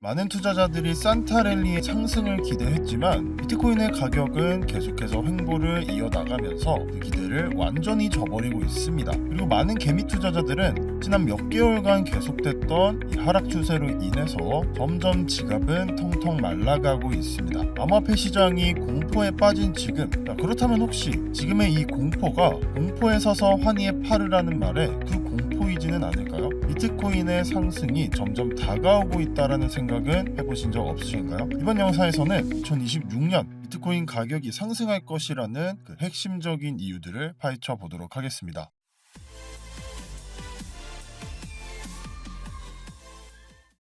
많은 투자자들이 산타랠리의 상승을 기대했지만 비트코인의 가격은 계속해서 횡보를 이어나가면서 그 기대를 완전히 저버리고 있습니다. 그리고 많은 개미 투자자들은 지난 몇 개월간 계속됐던 이 하락 추세로 인해서 점점 지갑은 텅텅 말라가고 있습니다. 암호화폐 시장이 공포에 빠진 지금 자, 그렇다면 혹시 지금의 이 공포가 공포에 서서 환희에 파르라는 말에 그 공포이지는 않을까요? 비트코인의 상승이 점점 다가오고 있다라는 생각은 해보신 적 없으신가요? 이번 영상에서는 2026년 비트코인 가격이 상승할 것이라는 그 핵심적인 이유들을 파헤쳐 보도록 하겠습니다.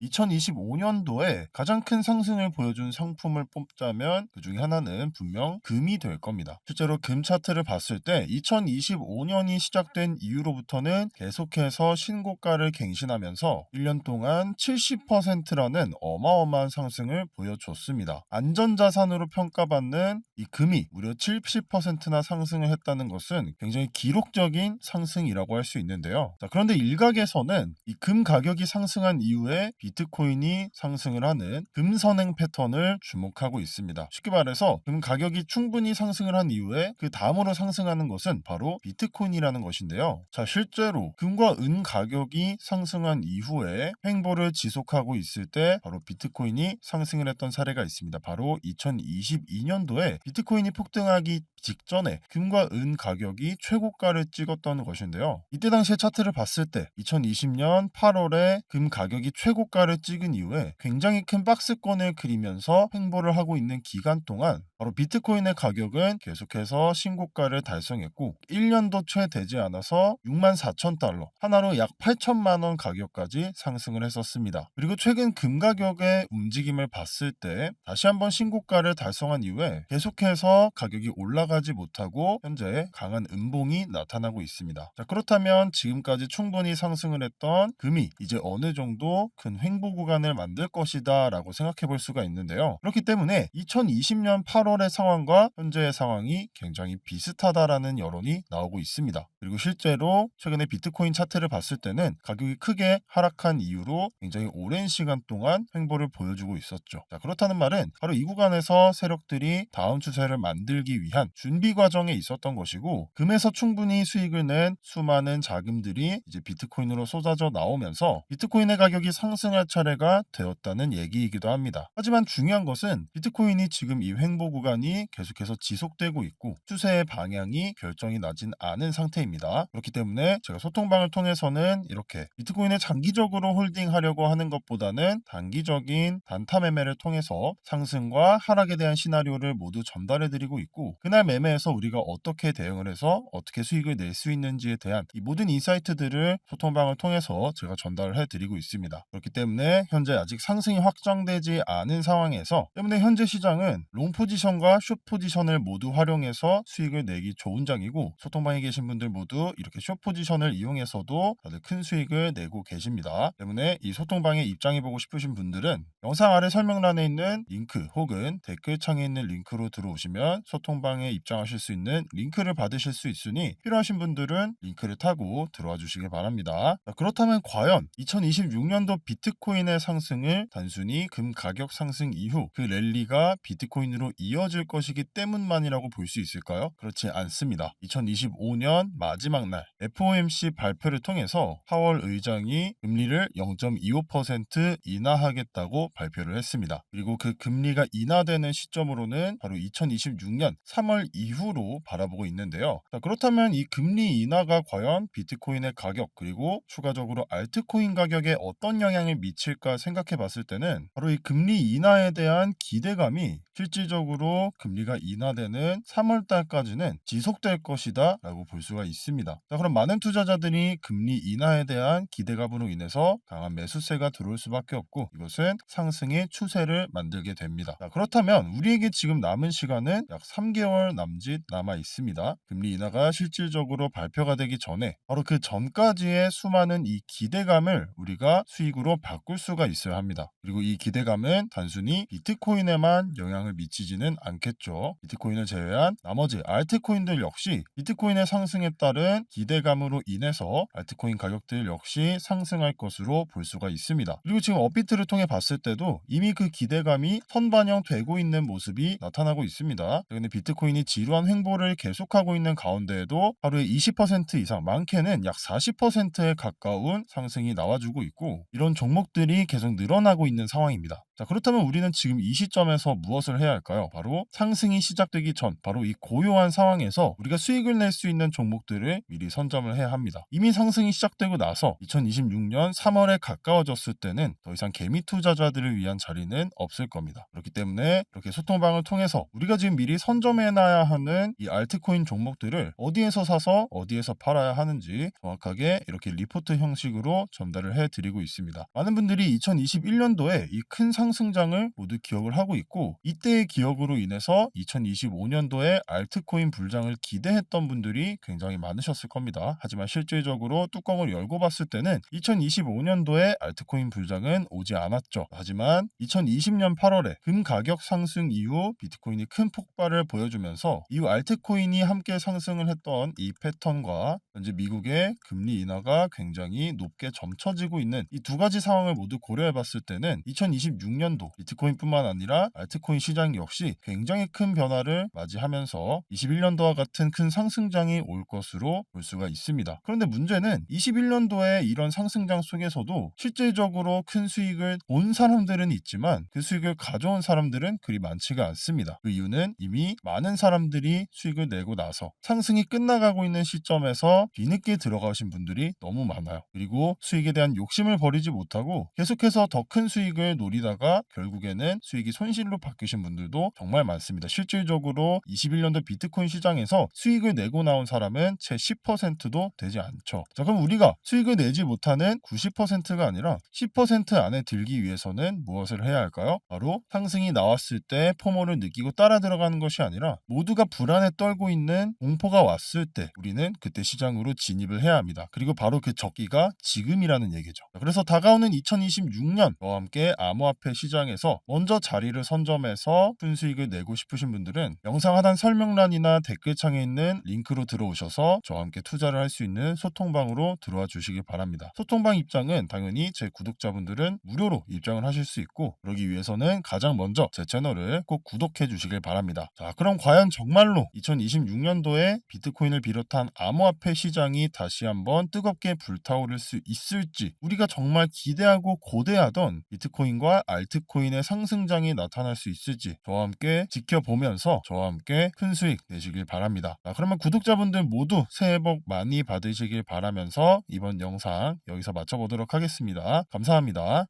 (2025년도에) 가장 큰 상승을 보여준 상품을 뽑자면 그 중에 하나는 분명 금이 될 겁니다. 실제로 금 차트를 봤을 때 2025년이 시작된 이후로부터는 계속해서 신고가를 갱신하면서 1년 동안 70%라는 어마어마한 상승을 보여줬습니다. 안전자산으로 평가받는 이 금이 무려 70%나 상승을 했다는 것은 굉장히 기록적인 상승이라고 할 수 있는데요. 자, 그런데 일각에서는 이 금 가격이 상승한 이후에 비트코인이 상승을 하는 금선행 패턴을 주목하고 있습니다. 쉽게 말해서 금 가격이 충분히 상승을 한 이후에 그 다음으로 상승하는 것은 바로 비트코인이라는 것인데요. 자, 실제로 금과 은 가격이 상승한 이후에 횡보를 지속하고 있을 때 바로 비트코인이 상승을 했던 사례가 있습니다. 바로 2022년도에 비트코인이 폭등하기 직전에 금과 은 가격이 최고가를 찍었던 것인데요. 이때 당시에 차트를 봤을 때 2020년 8월에 금 가격이 최고가 를 찍은 이후에 굉장히 큰 박스권을 그리면서 횡보를 하고 있는 기간 동안 바로 비트코인의 가격은 계속해서 신고가를 달성했고 1년도 채 되지 않아서 6만 4천 달러 하나로 약 8천만 원 가격까지 상승을 했었습니다. 그리고 최근 금 가격의 움직임을 봤을 때 다시 한번 신고가를 달성한 이후에 계속해서 가격이 올라가지 못하고 현재 강한 음봉이 나타나고 있습니다. 자, 그렇다면 지금까지 충분히 상승을 했던 금이 이제 어느 정도 큰 횡보 구간을 만들 것이다 라고 생각해 볼 수가 있는데요. 그렇기 때문에 2020년 8월의 상황과 현재의 상황이 굉장히 비슷하다라는 여론이 나오고 있습니다. 그리고 실제로 최근에 비트코인 차트를 봤을 때는 가격이 크게 하락한 이후로 굉장히 오랜 시간 동안 횡보를 보여주고 있었죠. 자, 그렇다는 말은 바로 이 구간에서 세력들이 다음 추세를 만들기 위한 준비 과정에 있었던 것이고 금에서 충분히 수익을 낸 수많은 자금들이 이제 비트코인으로 쏟아져 나오면서 비트코인의 가격이 상승 할 차례가 되었다는 얘기이기도 합니다. 하지만 중요한 것은 비트코인이 지금 이 횡보 구간이 계속해서 지속되고 있고 추세의 방향이 결정이 나진 않은 상태입니다. 그렇기 때문에 제가 소통방을 통해서는 이렇게 비트코인을 장기적으로 홀딩하려고 하는 것보다는 단기적인 단타 매매를 통해서 상승과 하락에 대한 시나리오를 모두 전달해 드리고 있고 그날 매매에서 우리가 어떻게 대응을 해서 어떻게 수익을 낼 수 있는지에 대한 이 모든 인사이트들을 소통방을 통해서 제가 전달을 해 드리고 있습니다. 그렇기 때문에 현재 아직 상승이 확정되지 않은 상황에서 때문에 현재 시장은 롱 포지션과 숏 포지션을 모두 활용해서 수익을 내기 좋은 장이고 소통방에 계신 분들 모두 이렇게 숏 포지션을 이용해서도 다들 큰 수익을 내고 계십니다. 때문에 이 소통방에 입장해 보고 싶으신 분들은 영상 아래 설명란에 있는 링크 혹은 댓글창에 있는 링크로 들어오시면 소통방에 입장하실 수 있는 링크를 받으실 수 있으니 필요하신 분들은 링크를 타고 들어와 주시길 바랍니다. 자, 그렇다면 과연 2026년도 비트코인의 상승을 단순히 금 가격 상승 이후 그 랠리가 비트코인으로 이어질 것이기 때문만이라고 볼 수 있을까요? 그렇지 않습니다. 2025년 마지막 날 FOMC 발표를 통해서 파월 의장이 금리를 0.25% 인하하겠다고 발표를 했습니다. 그리고 그 금리가 인하되는 시점으로는 바로 2026년 3월 이후로 바라보고 있는데요. 자, 그렇다면 이 금리 인하가 과연 비트코인의 가격 그리고 추가적으로 알트코인 가격에 어떤 영향을 미칠까 생각해 봤을 때는 바로 이 금리 인하에 대한 기대감이 실질적으로 금리가 인하되는 3월 달까지는 지속될 것이다 라고 볼 수가 있습니다. 자, 그럼 많은 투자자들이 금리 인하에 대한 기대감으로 인해서 강한 매수세가 들어올 수밖에 없고 이것은 상승의 추세를 만들게 됩니다. 자, 그렇다면 우리에게 지금 남은 시간은 약 3개월 남짓 남아 있습니다. 금리 인하가 실질적으로 발표가 되기 전에 바로 그 전까지의 수많은 이 기대감을 우리가 수익으로 바꿀 수가 있어야 합니다. 그리고 이 기대감은 단순히 비트코인에만 영향을 미치지는 않겠죠. 비트코인을 제외한 나머지 알트코인들 역시 비트코인의 상승에 따른 기대감으로 인해서 알트코인 가격들 역시 상승할 것으로 볼 수가 있습니다. 그리고 지금 업비트를 통해 봤을 때도 이미 그 기대감이 선반영되고 있는 모습이 나타나고 있습니다. 근데 비트코인이 지루한 횡보를 계속하고 있는 가운데에도 하루에 20% 이상, 많게는 약 40%에 가까운 상승이 나와주고 있고 이런 종목들이 계속 늘어나고 있는 상황입니다. 자, 그렇다면 우리는 지금 이 시점에서 무엇을 해야 할까요? 바로 상승이 시작되기 전, 바로 이 고요한 상황에서 우리가 수익을 낼 수 있는 종목들을 미리 선점을 해야 합니다. 이미 상승이 시작되고 나서 2026년 3월에 가까워졌을 때는 더 이상 개미 투자자들을 위한 자리는 없을 겁니다. 그렇기 때문에 이렇게 소통방을 통해서 우리가 지금 미리 선점해놔야 하는 이 알트코인 종목들을 어디에서 사서 어디에서 팔아야 하는지 정확하게 이렇게 리포트 형식으로 전달을 해드리고 있습니다. 많은 분들이 2021년도에 이큰 상 승장을 모두 기억을 하고 있고 이때의 기억으로 인해서 2025년도에 알트코인 불장을 기대했던 분들이 굉장히 많으셨을 겁니다. 하지만 실질적으로 뚜껑을 열고 봤을 때는 2025년도에 알트코인 불장은 오지 않았죠. 하지만 2020년 8월에 금 가격 상승 이후 비트코인이 큰 폭발을 보여주면서 이후 알트코인이 함께 상승을 했던 이 패턴과 현재 미국의 금리 인하가 굉장히 높게 점쳐지고 있는 이 두 가지 상황을 모두 고려해 봤을 때는 2026 년도 비트코인뿐만 아니라 알트코인 시장 역시 굉장히 큰 변화를 맞이하면서 21년도와 같은 큰 상승장이 올 것으로 볼 수가 있습니다. 그런데 문제는 21년도에 이런 상승장 속에서도 실질적으로 큰 수익을 본 사람들은 있지만 그 수익을 가져온 사람들은 그리 많지가 않습니다. 그 이유는 이미 많은 사람들이 수익을 내고 나서 상승이 끝나가고 있는 시점에서 뒤늦게 들어가신 분들이 너무 많아요. 그리고 수익에 대한 욕심을 버리지 못하고 계속해서 더 큰 수익을 노리다가 결국에는 수익이 손실로 바뀌신 분들도 정말 많습니다. 실질적으로 21년도 비트코인 시장에서 수익을 내고 나온 사람은 채 10%도 되지 않죠. 자, 그럼 우리가 수익을 내지 못하는 90%가 아니라 10% 안에 들기 위해서는 무엇을 해야 할까요? 바로 상승이 나왔을 때 포모를 느끼고 따라 들어가는 것이 아니라 모두가 불안에 떨고 있는 공포가 왔을 때 우리는 그때 시장으로 진입을 해야 합니다. 그리고 바로 그 적기가 지금이라는 얘기죠. 자, 그래서 다가오는 2026년 저와 함께 암호화폐 시장에서 먼저 자리를 선점해서 큰 수익을 내고 싶으신 분들은 영상 하단 설명란이나 댓글창에 있는 링크로 들어오셔서 저와 함께 투자를 할 수 있는 소통방으로 들어와 주시길 바랍니다. 소통방 입장은 당연히 제 구독자분들은 무료로 입장을 하실 수 있고 그러기 위해서는 가장 먼저 제 채널을 꼭 구독해 주시길 바랍니다. 자, 그럼 과연 정말로 2026년도에 비트코인을 비롯한 암호화폐 시장이 다시 한번 뜨겁게 불타오를 수 있을지 우리가 정말 기대하고 고대하던 비트코인과 알트코인의 상승장이 나타날 수 있을지 저와 함께 지켜보면서 저와 함께 큰 수익 내시길 바랍니다. 자, 그러면 구독자분들 모두 새해 복 많이 받으시길 바라면서 이번 영상 여기서 마쳐보도록 하겠습니다. 감사합니다.